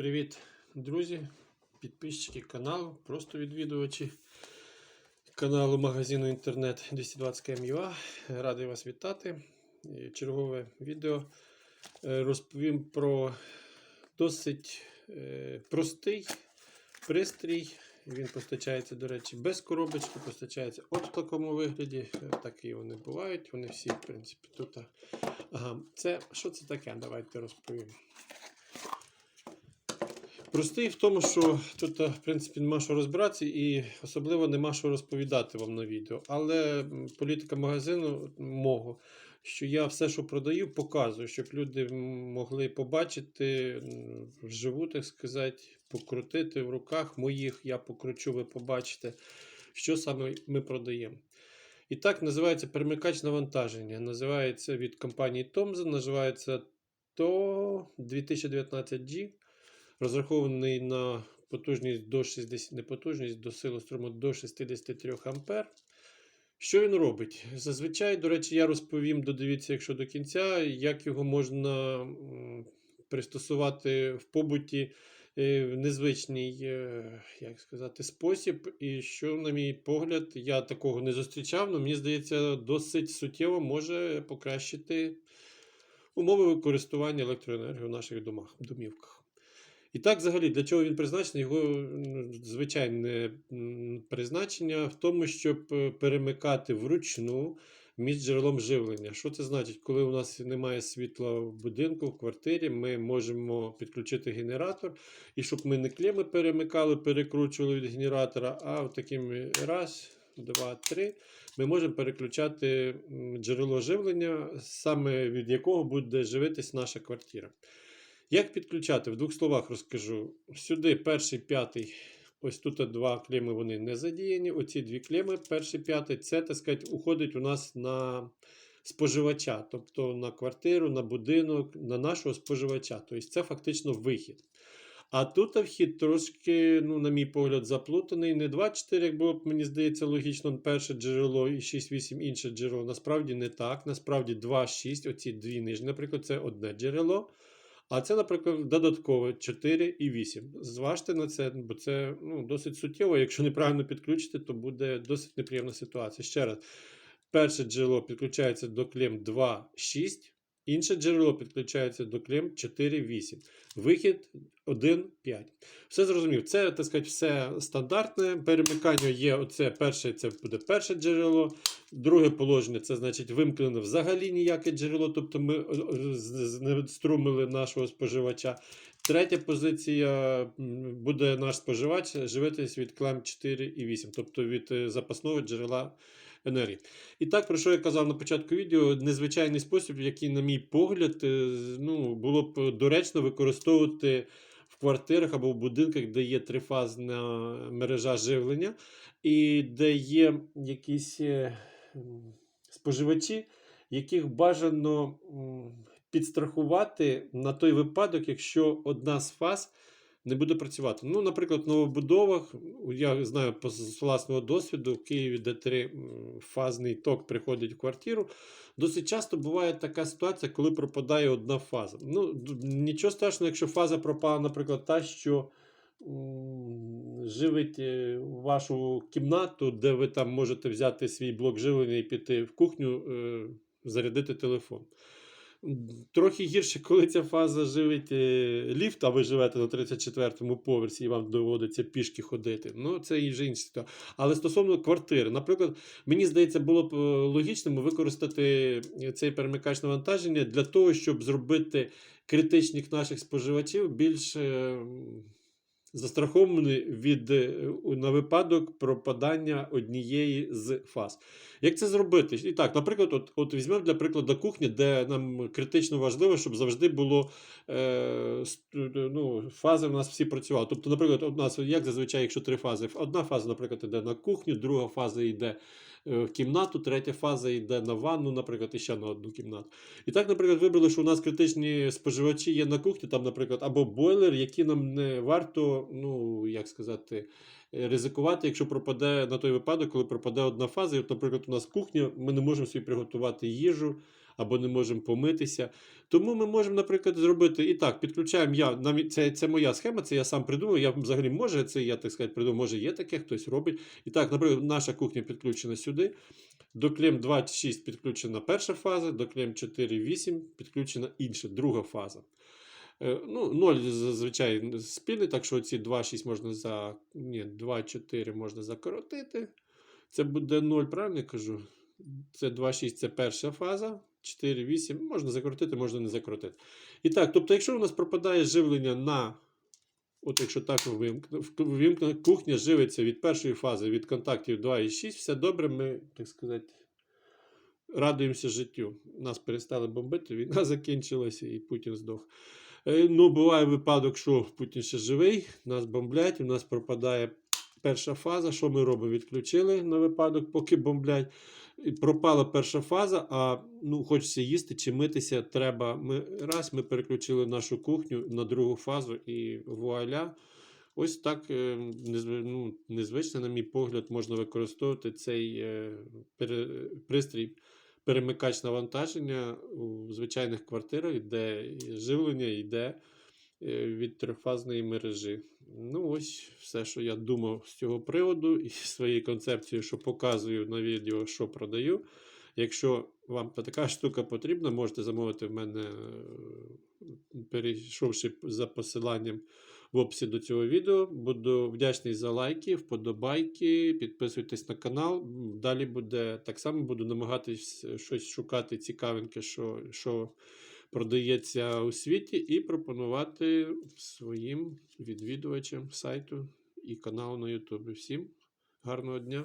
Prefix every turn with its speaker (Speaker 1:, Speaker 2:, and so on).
Speaker 1: Привіт, друзі, підписчики каналу, просто відвідувачі каналу магазину інтернет 220 km.ua. Радий вас вітати. Чергове відео Е, розповім про досить е, простий пристрій. Він постачається, до речі, без коробочки, постачається в такому вигляді. Е, Такі вони бувають. Вони всі, в принципі, тут. Ага, це що це таке? Давайте розповім. Простий в тому, що тут, в принципі, нема що розбиратися і особливо нема що розповідати вам на відео. Але політика магазину мого, що я все, що продаю, показую, щоб люди могли побачити вживу, так сказати, покрутити в руках моїх, я покручу, ви побачите, що саме ми продаємо. І так називається перемикач навантаження. Називається від компанії Thomson, називається TO 2019G розрахований на потужність до 60, не потужність, до сили струму до 63 А. Що він робить? Зазвичай, до речі, я розповім, додивіться, якщо до кінця, як його можна пристосувати в побуті е, в незвичний е, як сказати, спосіб. І що, на мій погляд, я такого не зустрічав, але мені здається, досить суттєво може покращити умови використання електроенергії в наших домах, домівках. І так, взагалі, для чого він призначений? Його звичайне призначення в тому, щоб е, перемикати вручну між джерелом живлення. Що це значить? Коли у нас немає світла в будинку, в квартирі, ми можемо підключити генератор, і щоб ми не клеми перемикали, перекручували від генератора, а таким раз, два, три. Ми можемо переключати джерело живлення, саме від якого буде живитись наша квартира. Як підключати? В двох словах розкажу. Сюди перший п'ятий. Ось тут два клеми вони не задіяні. Оці дві клеми, перший п'ятий, це, так сказати, уходить у нас на споживача, тобто на квартиру, на будинок, на нашого споживача. Тобто це фактично вихід. А тут вхід трошки, ну, на мій погляд, заплутаний. Не 2-4, як було б, мені здається, логічно, перше джерело і 6-8 інше джерело. Насправді не так. Насправді 2-6, оці дві нижні, наприклад, це одне джерело. А це, наприклад, додаткове 4 і 8. Зважте на це, бо це ну, досить суттєво. Якщо неправильно підключити, то буде досить неприємна ситуація. Ще раз, перше джерело підключається до клем 2,6, інше джерело підключається до клем 4,8. Вихід 1,5. Все зрозумів. Це, так сказати, все стандартне. Перемикання є оце перше, це буде перше джерело. Друге положення це значить вимкнено взагалі ніяке джерело, тобто ми е, е, струмили нашого споживача. Третя позиція буде наш споживач живитись від клем 4 і 8, тобто від е, запасного джерела енергії. І так, про що я казав на початку відео, незвичайний спосіб, який, на мій погляд, е, ну, було б доречно використовувати в квартирах або в будинках, де є трифазна мережа живлення, і де є якісь е, споживачі, яких бажано підстрахувати на той випадок, якщо одна з фаз не буде працювати. Ну, наприклад, в новобудовах, я знаю з власного досвіду, в Києві, де трифазний ток приходить в квартиру, досить часто буває така ситуація, коли пропадає одна фаза. Ну, нічого страшного, якщо фаза пропала, наприклад, та, що живить е, вашу кімнату, де ви там можете взяти свій блок живлення і піти в кухню, е, зарядити телефон. Трохи гірше, коли ця фаза живить е, ліфт, а ви живете на 34-му поверсі і вам доводиться пішки ходити. Ну, це і вже інша ситуація. Але стосовно квартири, наприклад, мені здається, було б е, логічним використати цей перемикач навантаження для того, щоб зробити критичних наших споживачів більш м, застраховані від е, на випадок пропадання однієї з фаз. Як це зробити? І так, наприклад, от, от візьмемо для прикладу кухні, де нам критично важливо, щоб завжди було е, ну, фази в нас всі працювали. Тобто, наприклад, у нас, як зазвичай, якщо три фази, одна фаза, наприклад, йде на кухню, друга фаза йде кімнату, третя фаза йде на ванну, наприклад, і ще на одну кімнату. І так, наприклад, вибрали, що у нас критичні споживачі є на кухні, там, наприклад, або бойлер, які нам не варто, ну, як сказати, е, ризикувати, якщо пропаде на той випадок, коли пропаде одна фаза. І, наприклад, у нас кухня, ми не можемо собі приготувати їжу, або не можемо помитися. Тому ми можемо, наприклад, зробити і так: підключаємо я. Це, це моя схема, це я сам придумав. Я взагалі може це я так сказати придумав, може є таке, хтось робить. І так, наприклад, наша кухня підключена сюди. До клем 2.6 підключена перша фаза, до клем 4.8 підключена інша, друга фаза. Е, Ну, 0 зазвичай спільний, так що ці 2.6 можна за. Ні, 2.4 можна закоротити. Це буде 0, правильно я кажу? Це 2.6 це перша фаза. 4.8 можна закоротити, можна не закоротити. І так, тобто, якщо у нас пропадає живлення на. От якщо так вимкнено, кухня живиться від першої фази, від контактів 2.6, все добре, ми, так сказати, радуємося життю. Нас перестали бомбити, війна закінчилася і Путін здох. Е, Ну, буває випадок, що Путін ще живий, нас бомблять, у нас пропадає перша фаза. Що ми робимо? Відключили на випадок, поки бомблять. Пропала перша фаза, а ну, хочеться їсти чи митися треба. Ми, раз ми переключили нашу кухню на другу фазу і вуаля. Ось так е, ну, незвично, на мій погляд, можна використовувати цей е, пристрій перемикач навантаження у звичайних квартирах, де живлення йде від трьохфазної мережі. Ну, ось все, що я думав з цього приводу, і своєю концепцією, що показую на відео, що продаю. Якщо вам така штука потрібна, можете замовити в мене, е, перейшовши за посиланням в описі до цього відео. Буду вдячний за лайки, вподобайки, підписуйтесь на канал. Далі буде так само буду намагатись щось шукати цікавеньке, що, що продається у світі, і пропонувати своїм відвідувачам сайту і каналу на Ютубі. Всім гарного дня!